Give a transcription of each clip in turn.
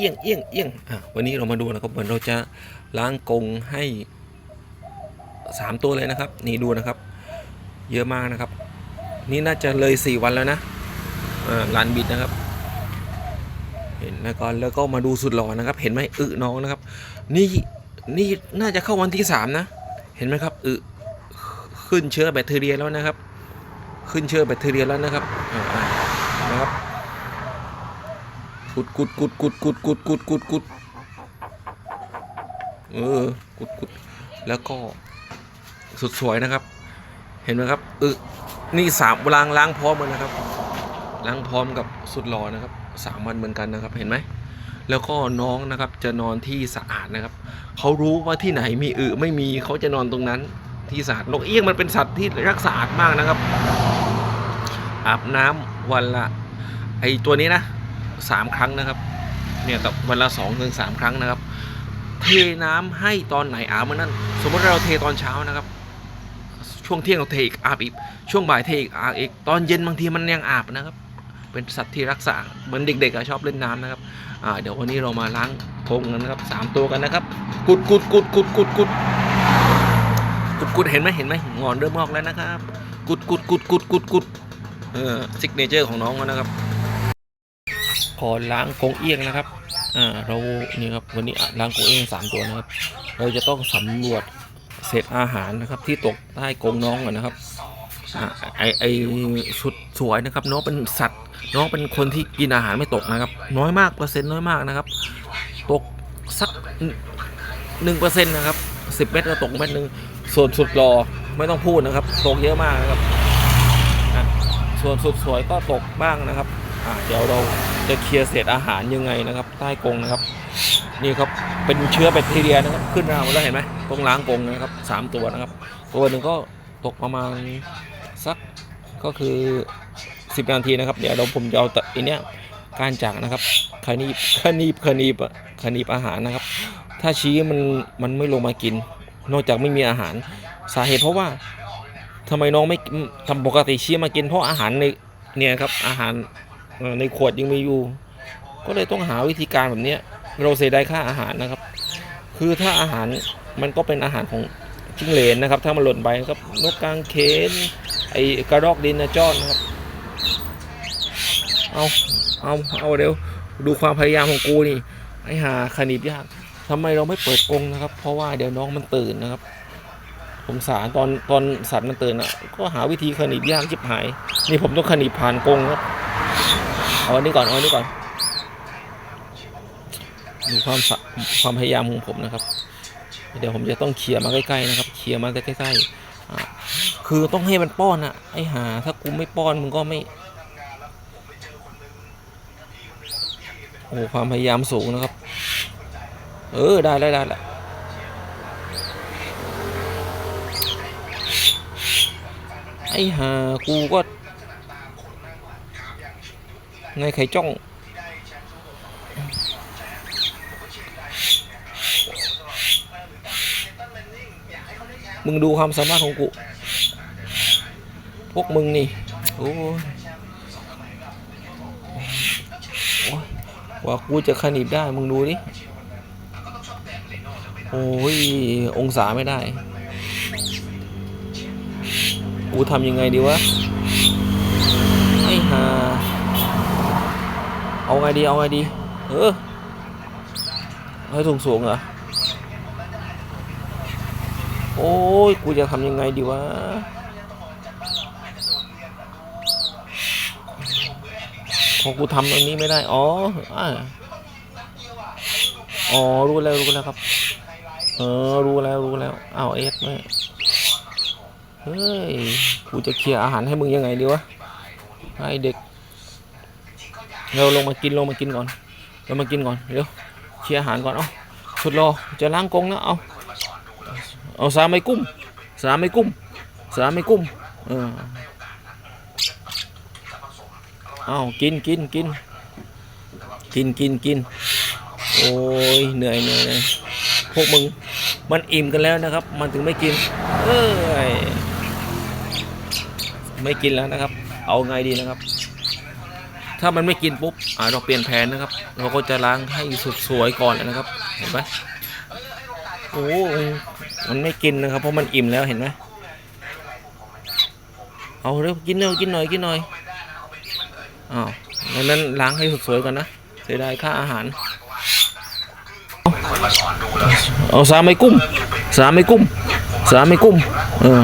เอียงเอียงเอียงอะวันนี้เรามาดูนะครับวันเราจะล้างกงให้สามตัวเลยนะครับ นี่ดูนะครับ เยอะมากนะครับ นี่น่าจะเลยสี่วันแล้วนะอ่าลานบิดนะครับ เห็นแล้วก็แล้วก็มาดูสุดหล่อนะครับ เห็นไหมอึน้องนะครับ นี่นี่น่าจะเข้าวันที่สามนะ เห็นไหมครับอึขึ้นเชื้อแบคทีเรียแล้วนะครับ ขึ้นเชื้อแบคทีเรียแล้วนะครับอ่าอ่านะครับ กุดกุดกุดกุดกุดกุดกุดกุดกุดเออกุดกุดแล้วก็สุดสวยนะครับ เห็นไหมครับอึนี่สามล้างล้างพร้อมกันนะครับล้างพร้อมกับสุดหล่อนะครับสามวันเหมือนกันนะครับเห็นไหมแล้วก็น้องนะครับจะนอนที่สะอาดนะครับเขารู้ว่าที่ไหนมีอึไม่มีเขาจะนอนตรงนั้นที่สะอาดนกเอี้ยงมันเป็นสัตว์ที่รักสะอาดมากนะครับ อาบน้ำวันละไอตัวนี้นะ สามครั้งนะครับ เนี่ยแต่วันละสองถึงสามครั้งนะครับ เทน้ำให้ตอนไหนอาบมันนั่นสมมติเราเทตอนเช้านะครับ ช่วงเที่ยงเราเทอีกอาบอีกช่วงบ่ายเทอีกอาบอีกตอนเย็นบางทีมันยังอาบนะครับ เป็นสัตว์ที่รักษาเหมือนเด็กๆชอบเล่นน้ำนะครับเดี๋ยววันนี้เรามาล้างกรงกันนะครับสามตัวกันนะครับ กุดกุดกุดกุดกุดกุดกุดกุดเห็นไหมเห็นไหมงอนเริ่มงอกแล้วนะครับ กุดกุดกุดกุดกุดกุดเออซิกเนเจอร์ของน้องนะครับ ขอล้างกรงเอี้ยงนะครับ อ่า เรานี่ครับวันนี้ล้างกรงเอี้ยงสามตัวนะครับ เราจะต้องสำรวจเศษอาหารนะครับที่ตกใต้กรงน้องก่อนนะครับอะไอไอสุดสวยนะครับ น้องเป็นสัตว์ น้องเป็นคนที่กินอาหารไม่ตกนะครับ น้อยมากเปอร์เซ็นต์น้อยมากนะครับ ตกสักหนึ่งเปอร์เซ็นต์นะครับสิบเม็ดก็ตกเม็ดหนึ่งส่วนสุดรอไม่ต้องพูดนะครับ ตกเยอะมากนะครับส่วนสุดสวยก็ตกบ้างนะครับ เดี๋ยวเราจะเคลียร์เศษอาหารยังไงนะครับ ใต้กรงนะครับ นี่ครับเป็นเชื้อแบคทีเรียนะครับ ขึ้นมาหมดแล้วเห็นไหมตรงล้างกรงนะครับสามตัวนะครับ ตัวหนึ่งก็ตกประมาณสักก็คือ 10 นาทีนะครับ เดี๋ยวเราผมจะเอาตะอันเนี้ยการจากนะครับคนีบคนีบคนีบอะคานีบอาหารนะครับ ถ้าชี้มันมันไม่ลงมากิน นอกจากไม่มีอาหาร สาเหตุเพราะว่าทำไมน้องไม่ทำปกติชี้มากินเพราะอาหารในเนี่ยครับอาหาร ในขวดยังมีอยู่ ก็เลยต้องหาวิธีการแบบเนี้ยเราเสียดายค่าอาหารนะครับ คือถ้าอาหารมันก็เป็นอาหารของจิ้งเหลนนะครับ ถ้ามันหล่นไปก็นกกางเขนไอ้กระรอกดินนะจอนนะครับเอาเอาเอาเร็วดูความพยายามของกูนี่ไอ้หาขนิบยากทำไมเราไม่เปิดกรงนะครับ เพราะว่าเดี๋ยวน้องมันตื่นนะครับผมสารตอนตอนสัตว์มันตื่นอะ ก็หาวิธีขนิบยากจิบหาย นี่ผมต้องขนิบผ่านกรงครับ เอาอันนี้ก่อนเอาอันนี้ก่อนดูความสะความพยายามของผมนะครับ เดี๋ยวผมจะต้องเคลียร์มาใกล้ๆนะครับเคลียร์มาใกล้ๆคือต้องให้มันป้อนอะไอหา ถ้ากูไม่ป้อนมึงก็ไม่โอ้ความพยายามสูงนะครับ เออได้ได้ได้แหละไอหากูก็ ไงไข่จ้อง มึงดูความสามารถของกู พวกมึงนี่ โอ้ยว่ากูจะขนิบได้ มึงดูดิ โอ้ย องศาไม่ได้ กูทำยังไงดีวะ ไอ้ห่า เอาไงดี เอาไงดี เออให้สูงสูงเหรอ โอ้ย กูจะทำยังไงดีวะ พอกูทำตรงนี้ไม่ได้ อ๋ออ๋อ รู้แล้ว รู้แล้วครับ เออ รู้แล้ว รู้แล้ว อ้าวเอสแม่เฮ้ย กูจะเคลียร์อาหารให้มึงยังไงดีวะ ให้เด็ก เราลงมากินลงมากินก่อนลงมากินก่อนเร็วเคลียร์อาหารก่อนเอาสุดรอจะล้างกรงแล้วเอาเอาสามไม่กุ้มสามไม่กุ้มสามไม่กุ้มเออเอากินกินกินกินกินกินโอ้ยเหนื่อยเหนื่อยพวกมึงมันอิ่มกันแล้วนะครับ มันถึงไม่กิน เอ้ยไม่กินแล้วนะครับ เอาไงดีนะครับ ถ้ามันไม่กินปุ๊บอ่าเราเปลี่ยนแผนนะครับ เราก็จะล้างให้สุดสวยก่อนนะครับ เห็นไหมโอ้มันไม่กินนะครับเพราะมันอิ่มแล้วเห็นไหมเอาเร็วกินเร็วกินหน่อยกินหน่อยอ้าวดังนั้นล้างให้สุดสวยก่อนนะเสียดายค่าอาหารเอาสามไม่กุ้มสามไม่กุ้มสามไม่กุ้มเออ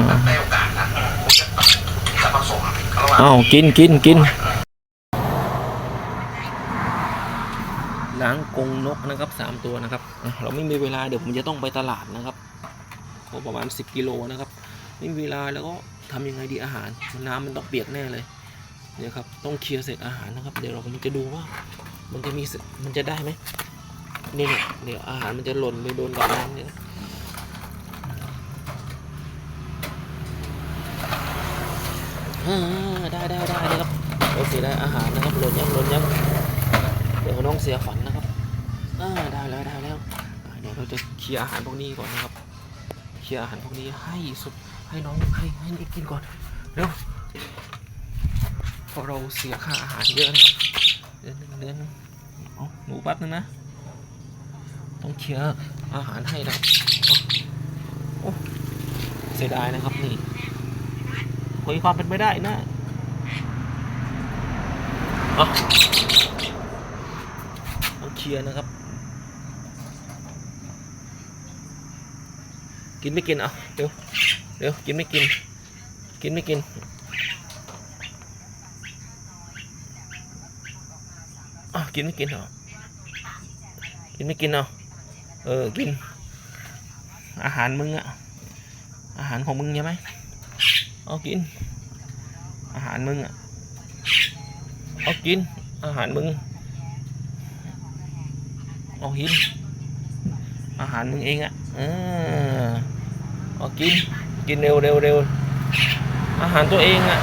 เอากินกินกินล้าง กงนกนะครับสามตัวนะครับ เราไม่มีเวลาเดี๋ยวผมจะต้องไปตลาดนะครับก็ประมาณ 10 กิโลนะครับ ไม่มีเวลาแล้วก็ทำยังไงดีอาหารน้ำมันต้องเปียกแน่เลยเนี่ยครับต้องเคลียร์เสร็จอาหารนะครับ เดี๋ยวเรามันจะดูว่า มันจะมีมันจะได้ไหมนี่เนี่ยเดี๋ยวอาหารมันจะหล่นไปโดนกับน้ำเนี่ยได้ได้ได้นะครับโอเคได้อาหารนะครับหล่นยังหล่นยังเดี๋ยวน้องเสียฝันนะครั อ่าได้แล้วได้แล้วเดี๋ยวเราจะเคลียร์อาหารพวกนี้ก่อนนะครับ เคลียร์อาหารพวกนี้ให้สุดให้น้องให้ให้นิดกินก่อนเร็วเพราะเราเสียค่าอาหารเยอะนะครับเดือนเดือนหนึ่งเอาหนูแป๊บนึงนะต้องเคลียร์อาหารให้นะครับโอ้เสียดายนะครับนี่มีความเป็นไปได้นะเอาต้องเคลียร์นะครับ กินไม่กินเอาเร็วเร็วกินไม่กิน กินไม่กินอะกินไม่กินเหรอกินไม่กินเอาเออกิน อาหารมึงอะอาหารของมึงใช่ไหมเอากิน อาหารมึงอะเอากิน อาหารมึงเอากินอาหารมึงเองอะเออ เอากิน กินเร็วเร็วเร็วอาหารตัวเองอะ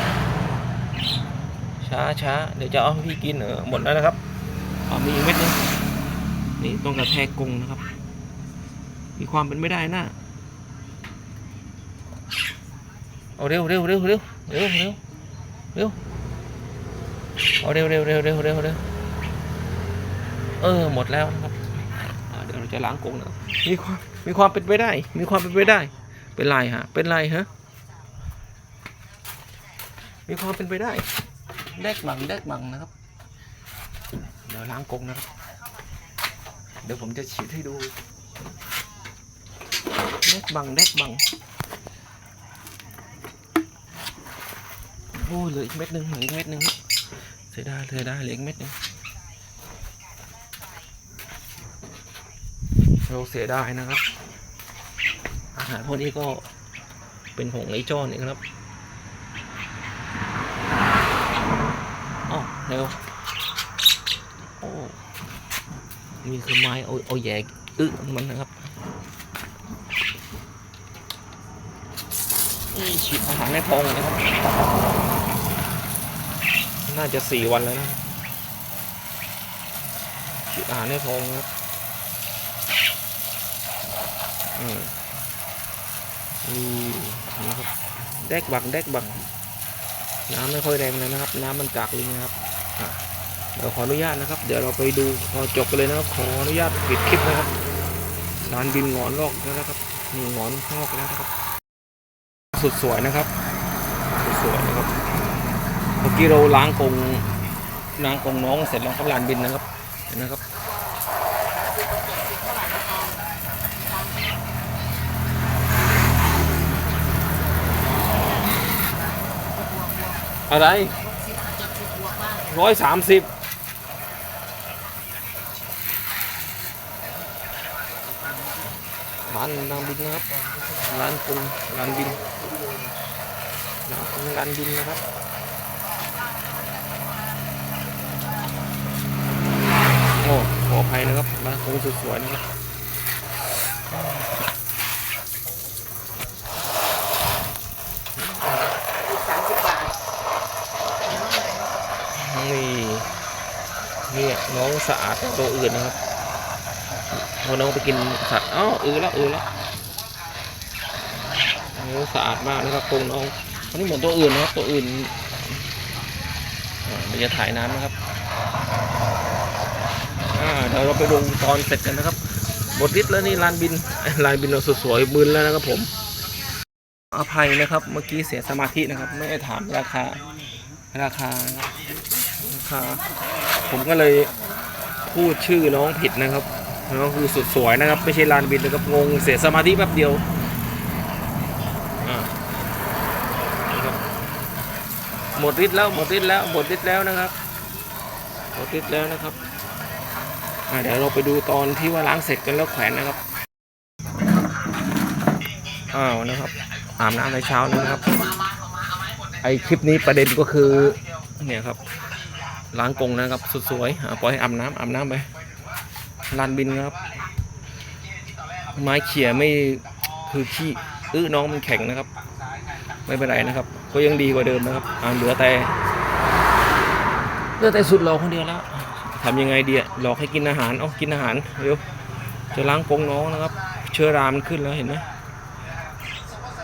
ช้าช้าเดี๋ยวจะเอาให้พี่กินเออหมดแล้วนะครับเอามีอีกเม็ดนึงนี่ต้องกระแทกกงนะครับ มีความเป็นไม่ได้นะเอาเร็วเร็วเร็วเร็วเร็วเร็วเร็วเอาเร็วเร็วเร็วเร็วเร็วเร็วเออหมดแล้วนะครับเดี๋ยวเราจะล้างกงนะมีความมีความเป็นไปได้ มีความเป็นไปได้ เป็นไรฮะ เป็นไรฮะ มีความเป็นไปได้ แดกบังแดกบังนะครับ เดี๋ยวล้างกงนะครับ เดี๋ยวผมจะฉีดให้ดู แดกบังแดกบัง โอ้ยเหลืออีกเม็ดหนึ่งเหลืออีกเม็ดหนึ่งเสียดายเสียดายเหลืออีกเม็ดหนึ่งเราเสียดายนะครับ อาหารพวกนี้ก็เป็นของไอ้จ้อนนี่ครับอ๋อเร็วโอ้นี่คือไม้เอาเอาแยกอึมันนะครับนี่ฉีดอาหารในท้องนะครับ น่าจะสี่วันแล้วนะฉีดอาหารในท้องนะครับ อืม นี่นี่ครับแดกบังแดกบังน้ำไม่ค่อยแรงเลยนะครับ น้ำมันจากเลิงนะครับเดี๋ยวขออนุญาตนะครับ เดี๋ยวเราไปดูพอจบกันเลยนะครับ ขออนุญาตปิดคลิปนะครับลานบินงอนลอกแล้วนะครับมีงอนงอกแล้วนะครับ สุดสวยนะครับ สุดสวยนะครับเมื่อกี้เราล้างกรงล้างกรงน้องเสร็จแล้วครับลานบินนะครับเห็นนะครับ อะไรร้อยสามสิบร้านนางบินนะครับร้านกรุงร้านบินร้านกรุงร้านบินนะครับโอ้ขออภัยนะครับร้านกรุงสวยๆนะครับ นี่ เนี่ยน้องสะอาดตัวอื่นนะครับพอน้องไปกินสัตว์อ้าวอือแล้วอือแล้วน้องสะอาดมากนะครับตรงน้องอันนี้เหมือนตัวอื่นนะครับตัวอื่นเดี๋ยวจะถ่ายน้ำนะครับเดี๋ยวเราไปดูตอนเสร็จกันนะครับหมดฤทธิ์แล้วนี่ลานบินลานบินเราสวยๆมึนแล้วนะครับผมอภัยนะครับเมื่อกี้เสียสมาธินะครับ ไม่ได้ถามราคาราคาราคา ผมก็เลยพูดชื่อน้องผิดนะครับน้องคือสุดสวยนะครับ ไม่ใช่ลานบินนะครับงงเสียสมาธิแป๊บเดียวหมดฤทธิ์แล้วหมดฤทธิ์แล้วหมดฤทธิ์แล้วนะครับหมดฤทธิ์แล้วนะครับเดี๋ยวเราไปดูตอนที่ว่าล้างเสร็จกันแล้วแขวนนะครับอ้าวนะครับอาบน้ำในเช้านะครับ ไอคลิปนี้ประเด็นก็คือเนี่ยครับ ล้างกรงนะครับสุดสวยอะปล่อยให้อาบน้ำอาบน้ำไปลานบินครับ ไม้เขี่ยไม่คือขี้อื้อน้องมันแข็งนะครับ ไม่เป็นไรนะครับ ก็ยังดีกว่าเดิมนะครับอ่าเหลือแต่เหลือแต่สุดเราคนเดียวแล้วทำยังไงดีอะหลอกให้กินอาหารเอากินอาหารเร็วจะล้างกรงน้องนะครับ เชื้อรามันขึ้นแล้วเห็นไหม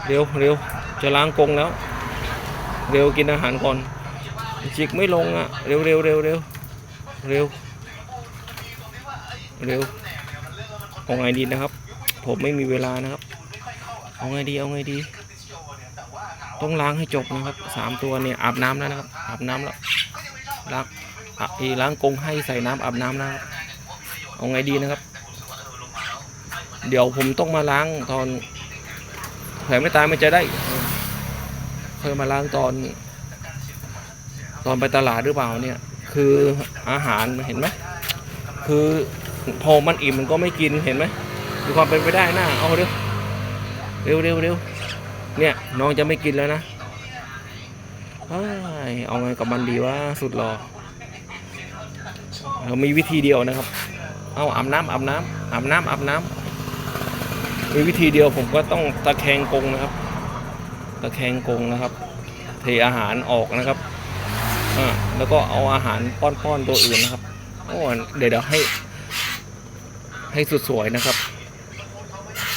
เร็วเร็วจะล้างกรงแล้ว เร็วกินอาหารก่อน จิกไม่ลงอะ เร็วเร็วเร็วเร็วเร็วเร็วเอาไงดีนะครับ ผมไม่มีเวลานะครับ เอาไงดีเอาไงดี ต้องล้างให้จบนะครับสามตัวเนี่ยอาบน้ำแล้วนะครับ อาบน้ำแล้วล้างอีล้างกรงให้ใส่น้ำอาบน้ำแล้วนะครับเอาไงดีนะครับ เดี๋ยวผมต้องมาล้างตอนแผลไม่ตายมันจะได้เคยมาล้างตอน ตอนไปตลาดหรือเปล่าเนี่ย คืออาหารเห็นไหมคือพอมันอิ่มมันก็ไม่กินเห็นไหมมีความเป็นไปได้นะเอาเร็วเร็วเร็วเร็วเนี่ยน้องจะไม่กินแล้วนะเอ้ยเอาไงกับมันดีว่าสุดหรอเรามีวิธีเดียวนะครับ เอาอาบน้ำอาบน้ำอาบน้ำอาบน้ำมีวิธีเดียวผมก็ต้องตะแคงกงนะครับ ตะแคงกงนะครับ เทอาหารออกนะครับ อ่าแล้วก็เอาอาหารป้อนๆตัวอื่นนะครับโอ้เดี๋ยวเดี๋ยวให้ ให้สุดสวยนะครับ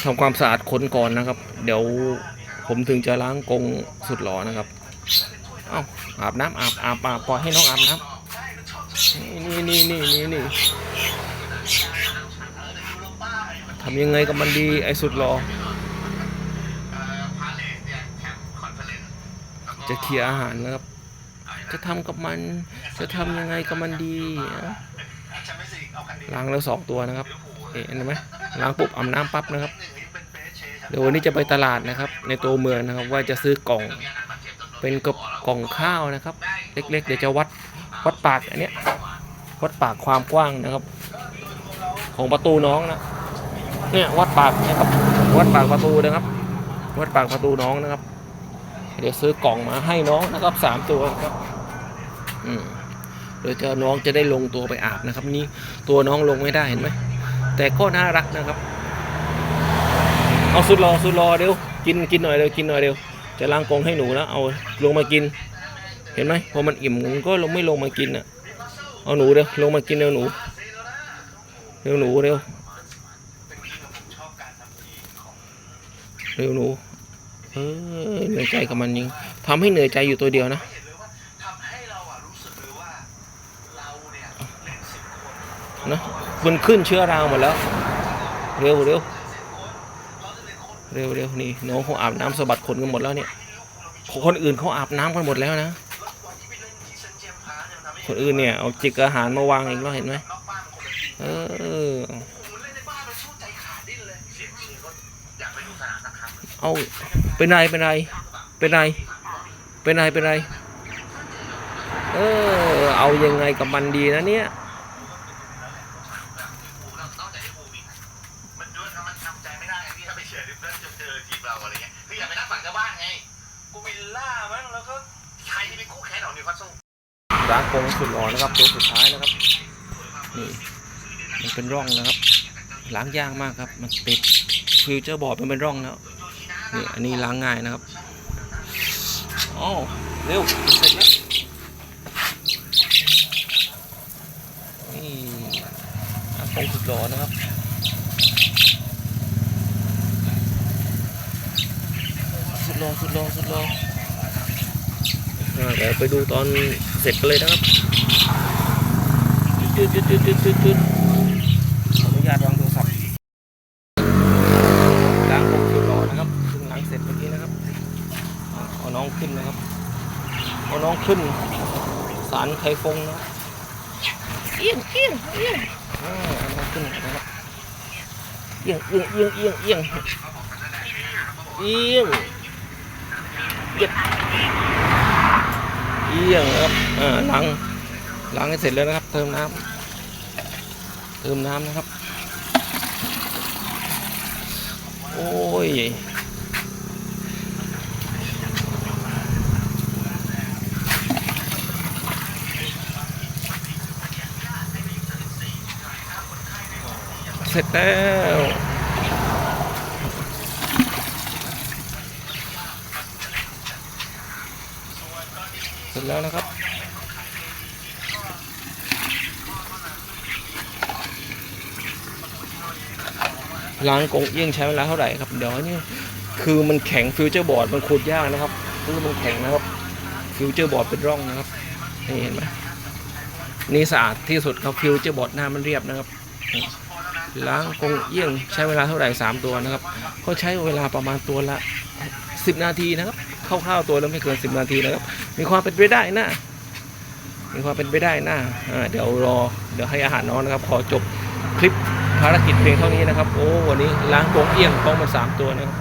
ทำความสะอาดขนก่อนนะครับ เดี๋ยวผมถึงจะล้างกรงสุดหล่อนะครับ เอาอาบน้ำอาบอาบอาบปล่อยให้น้องอาบน้ำนี่นี่นี่นี่นี่ทำยังไงกับมันดีไอ้สุดหล่อจะเคลียร์อาหารนะครับ จะทำกับมัน จะทำยังไงกับมันดีนะล้างแล้วสองตัวนะครับเห็นไหมล้างปุ๊บอาบน้ำปั๊บนะครับเดี๋ยววันนี้จะไปตลาดนะครับ ในตัวเมืองนะครับ ว่าจะซื้อกล่อง เป็นกระกล่องข้าวนะครับ เล็ก ๆ เดี๋ยวจะวัดวัดปากอันเนี้ยวัดปากความกว้างนะครับ ของประตูน้องนะเนี่ยวัดปากนะครับวัดปากประตูนะครับวัดปากประตูน้องนะครับ เดี๋ยวซื้อกล่องมาให้น้องนะครับสามตัวครับ อืมโดยเจ้าน้องจะได้ลงตัวไปอาบนะครับ นี่ตัวน้องลงไม่ได้เห็นไหมแต่ก็น่ารักนะครับ เอาสุดรอสุดรอเดี๋ยวกินกินหน่อยเร็วกินหน่อยเร็วจะล้างกรงให้หนูแล้วเอาลงมากิน เห็นไหมพอมันอิ่มมันก็ลงไม่ลงมากินอะ เอาหนูเร็วลงมากินเร็วหนูเร็วหนูเร็วเร็วหนูเออเหนื่อยใจกับมันยิงทำให้เหนื่อยใจอยู่ตัวเดียวนะ นะมันขึ้นเชื้อราหมดแล้ว เร็วเร็วเร็วเร็วนี่น้องเขาอาบน้ำสะบัดขนกันหมดแล้วเนี่ย คนอื่นเขาอาบน้ำกันหมดแล้วนะ คนอื่นเนี่ยเอาจิกอาหารมาวางอีกแล้วเห็นไหมเออเอาเป็นไรเป็นไรเป็นไรเป็นไรเป็นไรเออเอายังไงกับมันดีนะเนี่ย อนะครับตัวสุดท้ายนะครับนี่มันเป็นร่องนะครับล้างยากมากครับ มันติดฟิวเจอร์บอร์ดมันเป็นร่องแล้วนี่อันนี้ล้างง่ายนะครับอ๋อเร็วเสร็จแล้วนี่ร้านกงสุดหล่อนะครับสุดหล่อสุดหล่อสุดหล่อ เดี๋ยวไปดูตอนเสร็จกันเลยนะครับจุดจุดจุดจุดจุดจุดญาตวางโทรศัพท์ล้างผมสุดหล่อนะครับเพิ่งล้างเสร็จเมื่อกี้นะครับเอาน้องขึ้นนะครับเอาน้องขึ้น สารไข่ฟงนะเอียงเอียงเอียงอ่าเอาน้องขึ้นนะครับเอียงเอียงเอียงเอียงเอียงเอียงเอียง เอียงครับอ่าล้างล้างให้เสร็จแล้วนะครับ เติมน้ำเติมน้ำนะครับ โอ้ยเสร็จแล้ว เสร็จ แล้วนะครับล้างกงเอี้ยงใช้เวลาเท่าไหร่ครับ เดี๋ยวนี่คือมันแข็งฟิวเจอร์บอร์ดมันขูดยากนะครับคือมันแข็งนะครับฟิวเจอร์บอร์ดเป็นร่องนะครับนี่เห็นไหมนี่สะอาดที่สุดครับฟิวเจอร์บอร์ดหน้ามันเรียบนะครับล้างกงเอี้ยงใช้เวลาเท่าไหร่สามตัวนะครับก็ใช้เวลาประมาณตัวละสิบนาทีนะครับ คร่าวๆตัวแล้วไม่เกินสิบนาทีนะครับ มีความเป็นไปได้นะ มีความเป็นไปได้นะเดี๋ยวรอ เดี๋ยวให้อาหารน้องนะครับ ขอจบคลิปภารกิจเพียงเท่านี้นะครับ โอ้ วันนี้ล้างโป่งเอี้ยงป้องมาสามตัวนะครับ